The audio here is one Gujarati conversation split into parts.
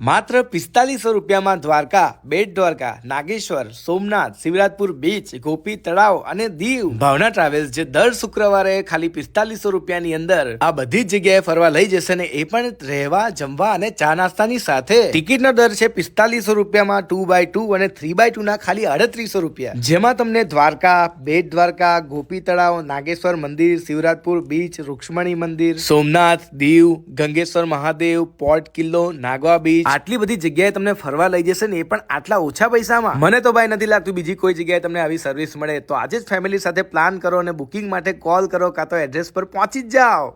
માત્ર પિસ્તાલીસો રૂપિયામાં દ્વારકા, બેટ દ્વારકા, નાગેશ્વર, સોમનાથ, શિવરાજપુર બીચ, ગોપી તળાવ અને દીવ ભાવના ટ્રાવેલ્સ જે દર શુક્રવારે ખાલી પિસ્તાલીસો રૂપિયાની અંદર આ બધી જ જગ્યાએ ફરવા લઈ જશે ને એ પણ રહેવા, જમવા અને ચા નાસ્તાની સાથે. ટિકિટનો દર છે પિસ્તાલીસો રૂપિયામાં ટુ બાય ટુ અને થ્રી બાય ટુ ના ખાલી અડત્રીસો રૂપિયા. જેમાં તમને દ્વારકા, બેટ દ્વારકા, ગોપી તળાવ, નાગેશ્વર મંદિર, શિવરાજપુર બીચ, રૂક્ષ્મણી મંદિર, સોમનાથ, દીવ, ગંગેશ્વર મહાદેવ, પોર્ટ કિલ્લો, નાગવા બીચ આટલી બધી જગ્યાએ તમને ફરવા લઈ જશે ને એ પણ આટલા ઓછા પૈસામાં. મને તો ભાઈ નથી લાગતું બીજી કોઈ જગ્યાએ તમને આવી સર્વિસ મળે. તો આજે જ ફેમિલી સાથે પ્લાન કરો અને બુકિંગ માટે કોલ કરો કાં તો એડ્રેસ પર પહોંચી જ જાઓ.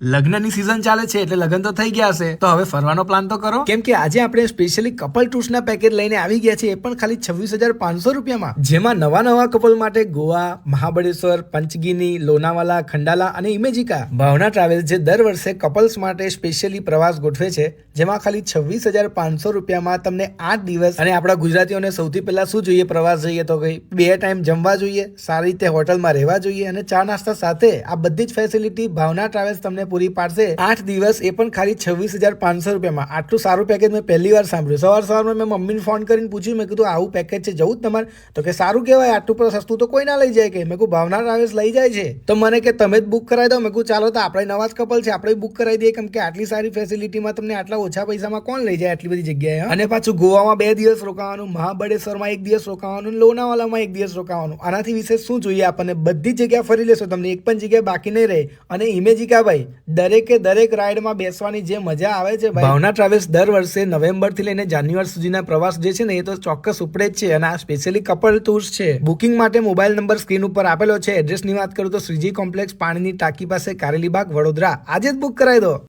લગ્નની સિઝન ચાલે છે એટલે લગ્ન તો થઈ ગયા હશે. તો હવે ફરવાનો પ્લાન તો કરો. કેમ કે આજે આપણે સ્પેશિયલી કપલ ટૂર્સ ના પેકેજ લઈને આવી ગયા છે એ પણ ખાલી છવ્વીસ હજાર પાંચસો રૂપિયામાં. જેમાં નવા નવા કપલ માટે ગોવા, મહાબળેશ્વર, પંચગીની, લોનાવાલા, ખંડાલા અને ઇમેજિકા. ભાવના ટ્રાવેલ્સ જે દર વર્ષે કપલ્સ માટે સ્પેશિયલી પ્રવાસ ગોઠવે છે, જેમાં ખાલી છવ્વીસ હજાર પાંચસો રૂપિયામાં તમને આઠ દિવસ અને આપણા ગુજરાતીઓને સૌથી પહેલા શું જોઈએ? પ્રવાસ જોઈએ તો કઈ બે ટાઈમ જમવા જોઈએ, સારી રીતે હોટલમાં રહેવા જોઈએ અને ચા નાસ્તા સાથે. આ બધી જ ફેસિલિટી ભાવના ટ્રાવેલ્સ તમને પૂરી પાડશે. આઠ દિવસ એ પણ ખાલી છવ્વીસ હજાર પાંચસો રૂપિયામાં. આટલું સારું પેકેજ મેં પહેલી વાર સાંભળ્યું. સવાર સવારમાં મેં મમ્મીને ફોન કરીને પૂછ્યું, મેં કીધું, આવું પેકેજ છે, જવું જ તમારે. તો કે, સારું કહેવાય, આટલું પર સસ્તું તો કોઈ ના લઈ જાય કે. મેં કહું ભાવના ટ્રાવેલ્સ લઈ જાય છે. તો મને કે, તમે જ બુક કરાવી દો. મેં કહું ચાલો તો આપણે નવા જ કપલ છે, આપણે બુક કરાવી દઈએ. કેમ કે આટલી સારી ફેસિલિટીમાં તમને આટલા ઓછા પૈસામાં કોણ લઈ જાય આટલી બધી જગ્યાએ અને પાછું ગોવામાં બે દિવસ રોકાવાનું, મહાબળેશ્વરમાં એક દિવસ રોકાવાનું લોનાવાલામાં એક દિવસ રોકાવાનું. આનાથી વિશેષ શું જોઈએ? આપણને બધી જગ્યા ફરી લેશો, તમને એક પણ જગ્યા બાકી નહીં રહે. અને ઇમેજિકા ભાઈ દરેકે દરેક રાઈડમાં બેસવાની જે મજા આવે છે ભાવના ટ્રાવેલ્સ દર વર્ષે નવેમ્બરથી લઈને જાન્યુઆરી સુધીના પ્રવાસ જે છે ને એ તો ચોક્કસ ઉપડે જ છે અને આ સ્પેશિયલી કપલ ટૂર્સ છે. બુકિંગ માટે મોબાઈલ નંબર સ્ક્રીન ઉપર આપેલો છે. એડ્રેસની વાત કરું તો શ્રીજી કોમ્પ્લેક્સ પાણીની ટાંકી પાસે કારેલીબાગ, વડોદરા. આજે જ બુક કરાવી દો.